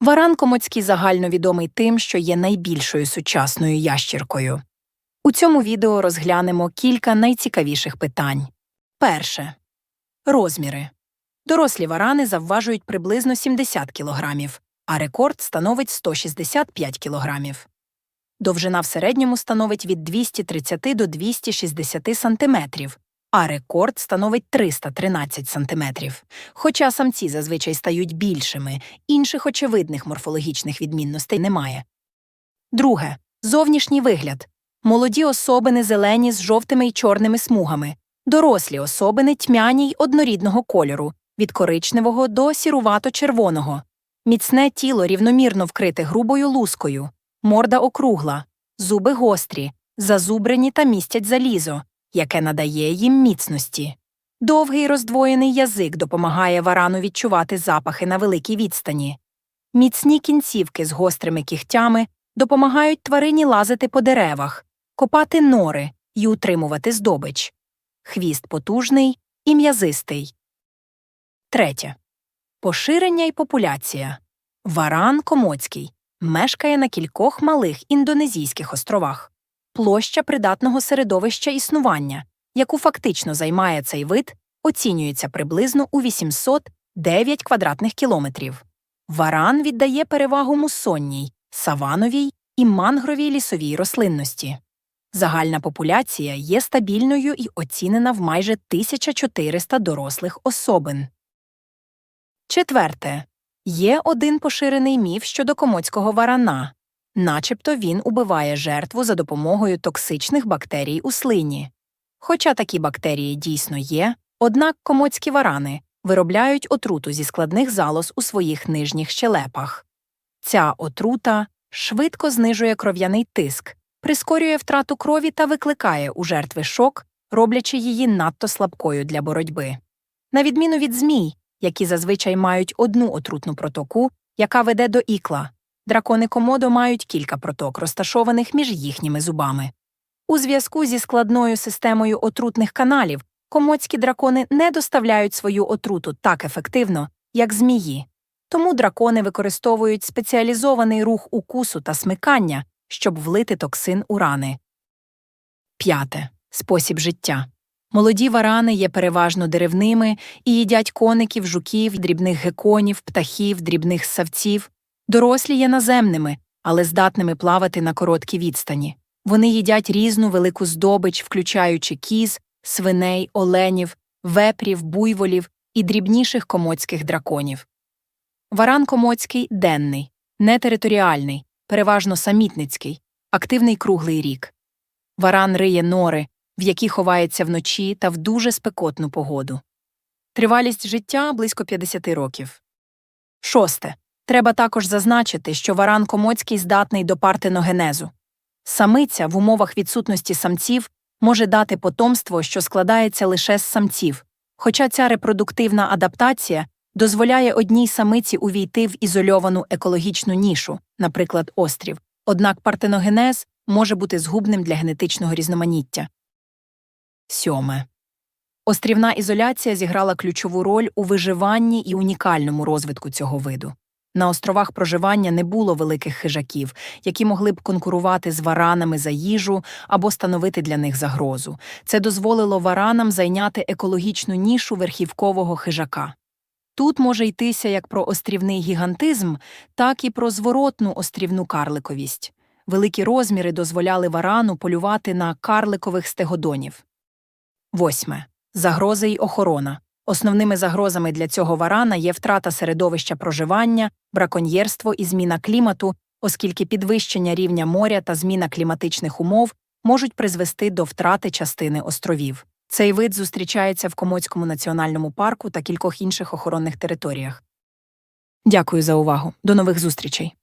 Варан комоцький загальновідомий тим, що є найбільшою сучасною ящіркою. У цьому відео розглянемо кілька найцікавіших питань. Перше. Розміри. Дорослі варани завважують приблизно 70 кг, а рекорд становить 165 кг. Довжина в середньому становить від 230 до 260 см, а рекорд становить 313 см. Хоча самці зазвичай стають більшими, інших очевидних морфологічних відмінностей немає. Друге. Зовнішній вигляд. Молоді особини зелені з жовтими й чорними смугами, дорослі особини тьмяні й однорідного кольору, від коричневого до сірувато-червоного, міцне тіло рівномірно вкрите грубою лускою, морда округла, зуби гострі, зазубрені та містять залізо, яке надає їм міцності. Довгий роздвоєний язик допомагає варану відчувати запахи на великій відстані. Міцні кінцівки з гострими кігтями допомагають тварині лазити по деревах, копати нори й утримувати здобич. Хвіст потужний і м'язистий. Третє. Поширення й популяція. Варан комоцький мешкає на кількох малих індонезійських островах. Площа придатного середовища існування, яку фактично займає цей вид, оцінюється приблизно у 809 квадратних кілометрів. Варан віддає перевагу мусонній, савановій і мангровій лісовій рослинності. Загальна популяція є стабільною і оцінена в майже 1400 дорослих особин. Четверте. Є один поширений міф щодо комоцького варана, начебто він убиває жертву за допомогою токсичних бактерій у слині. Хоча такі бактерії дійсно є, однак комоцькі варани виробляють отруту зі складних залоз у своїх нижніх щелепах. Ця отрута швидко знижує кров'яний тиск, прискорює втрату крові та викликає у жертви шок, роблячи її надто слабкою для боротьби. На відміну від змій, які зазвичай мають одну отрутну протоку, яка веде до ікла, дракони комодо мають кілька проток, розташованих між їхніми зубами. У зв'язку зі складною системою отрутних каналів комодські дракони не доставляють свою отруту так ефективно, як змії. Тому дракони використовують спеціалізований рух укусу та смикання, щоб влити токсин у рани. П'яте. Спосіб життя. Молоді варани є переважно деревними і їдять коників, жуків, дрібних геконів, птахів, дрібних ссавців. Дорослі є наземними, але здатними плавати на короткі відстані. Вони їдять різну велику здобич, включаючи кіз, свиней, оленів, вепрів, буйволів і дрібніших комоцьких драконів. Варан комоцький денний, нетериторіальний, переважно самітницький, активний круглий рік. Варан риє нори, в які ховається вночі та в дуже спекотну погоду. Тривалість життя близько 50 років. Шосте. Треба також зазначити, що варан комоцький здатний до партеногенезу. Самиця в умовах відсутності самців може дати потомство, що складається лише з самців, хоча ця репродуктивна адаптація дозволяє одній самиці увійти в ізольовану екологічну нішу, наприклад, острів, однак партеногенез може бути згубним для генетичного різноманіття. Сьоме. Острівна ізоляція зіграла ключову роль у виживанні і унікальному розвитку цього виду. На островах проживання не було великих хижаків, які могли б конкурувати з варанами за їжу або становити для них загрозу. Це дозволило варанам зайняти екологічну нішу верхівкового хижака. Тут може йтися як про острівний гігантизм, так і про зворотну острівну карликовість. Великі розміри дозволяли варану полювати на карликових стегодонів. Восьме. Загрози й охорона. Основними загрозами для цього варана є втрата середовища проживання, браконьєрство і зміна клімату, оскільки підвищення рівня моря та зміна кліматичних умов можуть призвести до втрати частини островів. Цей вид зустрічається в Комоцькому національному парку та кількох інших охоронних територіях. Дякую за увагу. До нових зустрічей.